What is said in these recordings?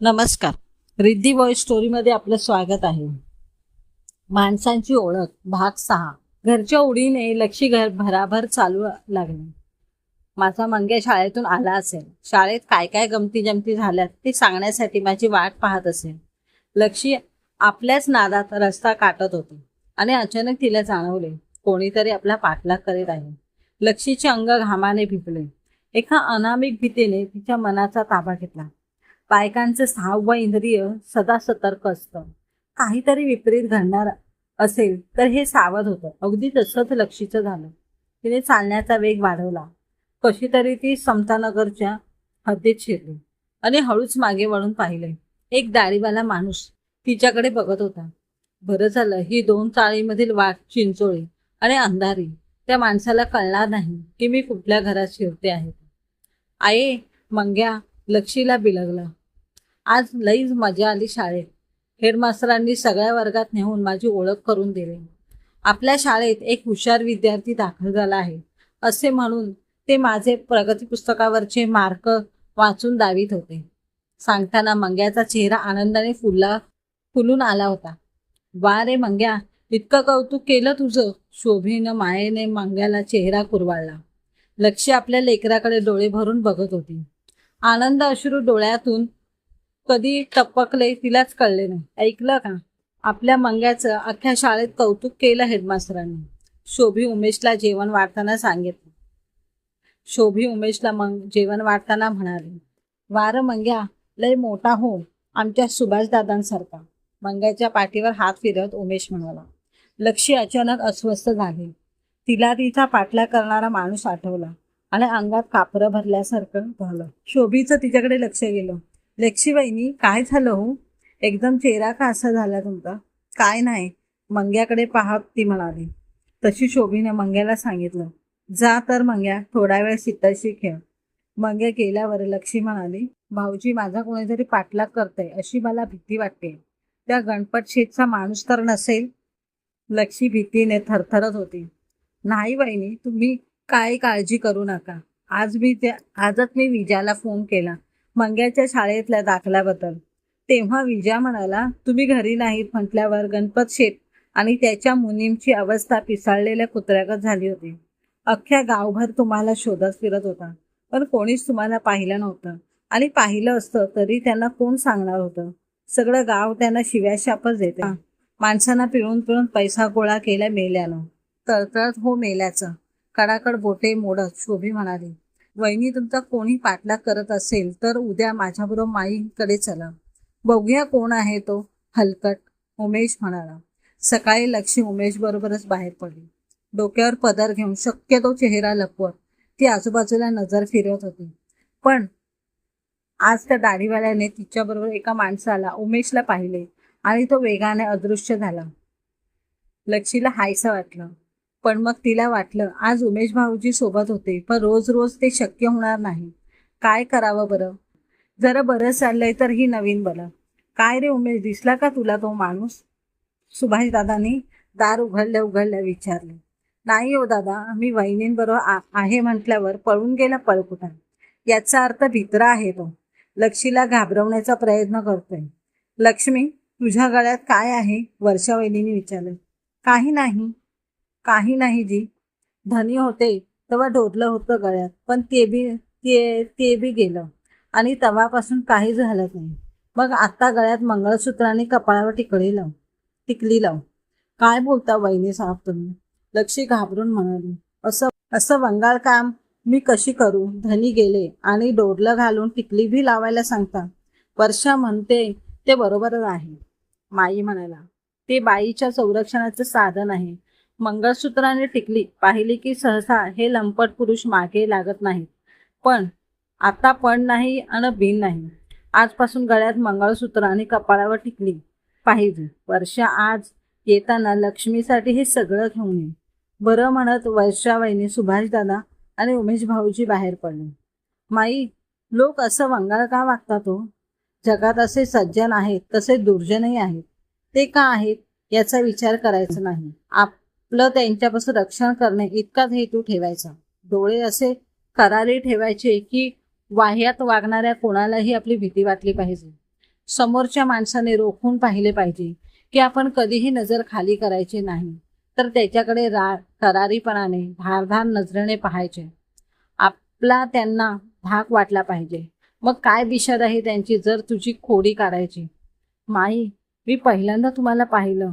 नमस्कार. रिद्धी वॉइस स्टोरीमध्ये आपलं स्वागत आहे. माणसांची ओळख भाग सहा. घरच्या उडीने लक्षी घर भराभर चालू लागले. माझा मंग्या शाळेतून आला असेल. शाळेत काय काय गमती जमती झाल्यात ते सांगण्यासाठी माझी वाट पाहत असेल. लक्षी आपल्याच नादात रस्ता काटत होती आणि अचानक तिला जाणवले. कोणीतरी आपला पाठलाग करीत आहे. लक्षीचे अंग घामाने भिपले एका अनामिक भीतीने तिच्या मनाचा ताबा घेतला. बायकांचं सहावं इंद्रिय सदा सतर्क असतं. काहीतरी विपरीत घडणार असेल तर हे सावध होतं. अगदी तसंच लक्षीचं झालं. तिने चालण्याचा वेग वाढवला. कशी तरी ती समतानगरच्या हद्दीत शिरली आणि हळूच मागे वळून पाहिले. एक दाढीवाला माणूस तिच्याकडे बघत होता. बरं झालं ही दोन चाळीमधील वाट चिंचोळी आणि अंधारी. त्या माणसाला कळणार नाही की मी कुठल्या घरात शिरते आहे. आई मंग्या लक्षीला बिलगला. आज लईच मजा आली शाळेत. हेडमास्तरांनी सगळ्या वर्गात नेऊन माझी ओळख करून दिली. आपल्या शाळेत एक हुशार विद्यार्थी दाखल झाला आहे. असे म्हणून ते माझे प्रगती पुस्तकावरचे मार्क वाचून दावीत होते. सांगताना मंग्याचा चेहरा आनंदाने फुलला फुलून आला होता. वा रे मंग्या इतकं कौतुक केलं तुझं. शोभेनं मायेने मंग्याला चेहरा कुरवाळला. लक्ष आपल्या लेकराकडे डोळे भरून बघत होती. आनंद अश्रू डोळ्यातून कधी टपकले तिलाच कळले नाही. ऐकलं का? आपल्या मंग्याचं अख्ख्या शाळेत कौतुक केलं हेडमास्टरांनी शोभी उमेशला जेवण वाढताना सांगितलं. शोभी उमेशला मग जेवण वाढताना म्हणाली वार मंग्या लय मोठा हो आमच्या सुभाषदादांसारखा. मंग्याच्या पाठीवर हात फिरवत उमेश म्हणाला लक्ष्य अचानक अस्वस्थ झाले. तिला तिचा पाठला करणारा माणूस आठवला आणि अंगात कापरं भरल्यासारखं झालं. शोभीचं तिच्याकडे लक्ष गेलं. लक्ष्मीबाईनी काय झालं हो? एकदम चेहरा का असा झाला तुमचा? काय नाही. मंग्याकडे पाहत ती म्हणाली. तशी शोभीने मंग्याला सांगितलं. जा तर मंग्या थोडा वेळ सित्ताशी खेळ. मंग्या गेल्यावर लक्ष्मी म्हणाली भाऊजी माझा कोणीतरी पाठलाग करतय अशी मला भीती वाटते. त्या गणपत शेठचा माणूस तर नसेल? लक्ष्मी भीतीने थरथरत होती. नाही वहिनी तुम्ही काय काळजी करू नका. आज मी त्या आजच मी विजयाला फोन केला. मंग्याच्या शाळेतल्या दाखल्याबद्दल. तेव्हा विजया म्हणाला तुम्ही घरी नाहीत म्हटल्यावर गणपत शेठ आणि त्याच्या मुनीमची अवस्था पिसाळलेल्या कुत्र्यागत झाली होती. अख्ख्या गावभर तुम्हाला शोधत फिरत होता पण कोणीच तुम्हाला पाहिलं नव्हतं. आणि पाहिलं असतं तरी त्यांना कोण सांगणार होतं? सगळं गाव त्यांना शिव्याशापच देते. माणसांना पिळून पिळून पैसा गोळा केला मेल्यानं. तळतळत हो मेल्याचं. कडाकड बोटे मोडत शोभी म्हणाली वहिनी तुमचा कोणी पाठलाग करत असेल तर उद्या माझ्याबरोबर माईकडे चला. बघूया कोण आहे तो हलकट उमेश म्हणाला. सकाळी लक्ष्मी उमेश बरोबरच बाहेर पडली. डोक्यावर पदर घेऊन शक्यतो चेहरा लपवत. ती आजूबाजूला नजर फिरवत होती. पण आज त्या दाढीवाल्याने तिच्याबरोबर एका माणसाला उमेशला पाहिले आणि तो वेगाने अदृश्य झाला. लक्षीला हायसं वाटलं. पण मग तिला वाटलं आज उमेश भाऊजी सोबत होते पण रोज रोज ते शक्य होणार नाही. काय करावं बरं? जरा बरं चाललंय तर ही नवीन बरं. काय रे उमेश दिसला का तुला तो माणूस? सुभाषदादांनी दार उघडल्या उघडल्या विचारले. नाही हो दादा मी वहिनींबरोबर आहे म्हटल्यावर पळून गेला पळकुटा. याचा अर्थ भित्रा आहे तो. लक्षीला घाबरवण्याचा प्रयत्न करतोय. लक्ष्मी तुझ्या गळ्यात काय आहे? वर्षा वहिनीने विचारलं. काही नाही. काही नाही जी. धनी होते तेव्हा डोरलं होतं गळ्यात पण ते बी ते ते बी गेलं. आणि तवापासून काही झालं नाही. मग आता गळ्यात मंगळसूत्र आणि कपाळावर टिकली लाव टिकली लाव काय बोलता वहिनी साहेब तुम्ही? लक्षी घाबरून म्हणाली असं असं वंगाळ काम मी कशी करू? धनी गेले आणि डोरलं घालून टिकली बी लावायला सांगता वर्षा म्हणते ते बरोबरच आहे. माई म्हणाला ते बाईच्या संरक्षणाचं साधन आहे. मंगळसूत्राने टिकली पाहिली की सहसा हे लंपट पुरुष मागे लागत नाहीत. पण आता पण नाही आणि बिन नाही. आजपासून गळ्यात मंगळसूत्र आणि कपाळावर टिकली. पाहिजे वर्षा आज येताना लक्ष्मीसाठी हे सगळं घेऊन ये. बरं म्हणत वर्षा वहिनी आणि उमेश भाऊजी बाहेर पडले. माई लोक असं वंगाळ का वागतात हो? जगात असे सज्जन आहेत तसे दुर्जनही आहेत. ते का आहेत याचा विचार करायचा नाही. आप आपलं त्यांच्यापासून रक्षण करणे इतकाच हेतू ठेवायचा. डोळे असे करारी ठेवायचे की वाह्यात वागणाऱ्या कोणालाही आपली भीती वाटली पाहिजे. समोरच्या माणसाने रोखून पाहिले पाहिजे की आपण कधीही नजर खाली करायची नाही. तर त्याच्याकडे रा करारीपणाने धारधार नजरेने पाहायचे. आपला त्यांना धाक वाटला पाहिजे. मग काय दिशा आहे त्यांची जर तुझी खोडी काढायची? माई मी पहिल्यांदा तुम्हाला पाहिलं.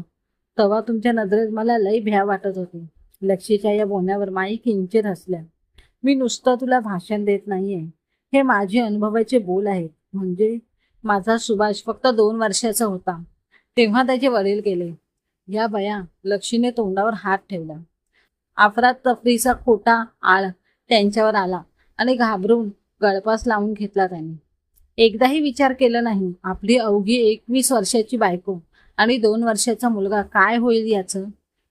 तेव्हा तुमच्या नजरेत मला लई भ्या वाटत होती. लक्षीच्या या बोलण्यावर माई किंचित हसल्या. मी नुसतं तुला भाषण देत नाहीये. हे माझे अनुभवाचे बोल आहेत. म्हणजे माझा सुभाष फक्त दोन वर्षाचा होता. तेव्हा त्याचे वडील गेले. या बया लक्षीने तोंडावर हात ठेवला. आफरात तफरीचा खोटा आळ त्यांच्यावर आला आणि घाबरून गळपास लावून घेतला त्यांनी. एकदाही विचार केला नाही. आपली अवघी एकवीस वर्षाची बायको आणि दोन वर्षाचा मुलगा काय होईल याचं?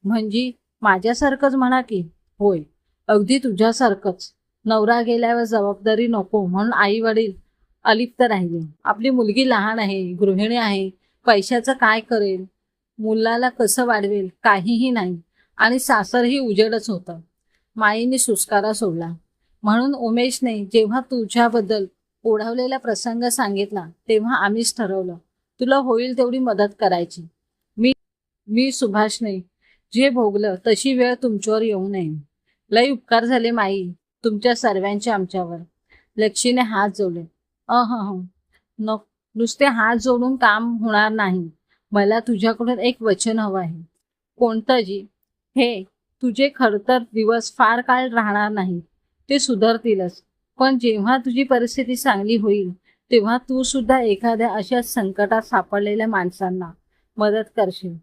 म्हणजे माझ्यासारखंच म्हणा की होय अगदी तुझ्यासारखंच. नवरा गेल्यावर जबाबदारी नको म्हणून आई वडील अलिप्त राहिले. आपली मुलगी लहान आहे गृहिणी आहे पैशाचं काय करेल? मुलाला कसं वाढवेल? काहीही नाही. आणि सासरही उजेडच होतं. माईने सुस्कारा सोडला. म्हणून उमेशने जेव्हा तुझ्याबद्दल ओढावलेला प्रसंग सांगितला तेव्हा आम्हीच ठरवलं. तुला होईल तेवढी मदत करायची. मी मी सुभाषने जे भोगलं तशी वेळ तुमच्यावर येऊ नये. लई उपकार झाले माई तुमच्या सर्वांचे आमच्यावर. लक्षीने हात जोडले. अह न नुसते हात जोडून काम होणार नाही. मला तुझ्याकडून एक वचन हवं आहे. कोणतं जी? हे तुझे खडतर दिवस फार काळ राहणार नाही. ते सुधारतीलच. पण जेव्हा तुझी परिस्थिती चांगली होईल तेव्हा तू सुद्धा एखाद्या अशा संकटात सापडलेल्या माणसांना मदत करशील.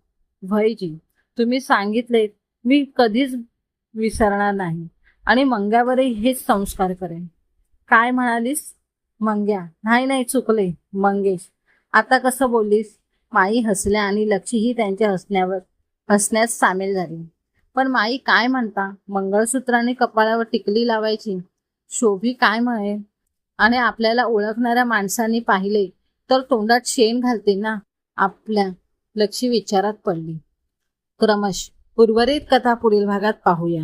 भयजी तुम्ही सांगितले मी कधीच विसरणार नाही आणि मंग्यावरही हेच संस्कार करेन. काय म्हणालीस? मंग्या नाही नाही चुकले. मंगेश आता कसं बोललीस? माई हसल्या आणि लक्षीही त्यांच्या हसण्यावर हसण्यास सामील झाली. पण माई काय म्हणता? मंगळसूत्राने कपाळावर टिकली लावायची. शोभी काय म्हणेल? आणि आपल्याला ओळखणाऱ्या माणसांनी पाहिले तर तोंडात शेण घालते ना. आपल्या लक्षी विचारात पडली. क्रमश उर्वरित कथा पुढील भागात पाहूया.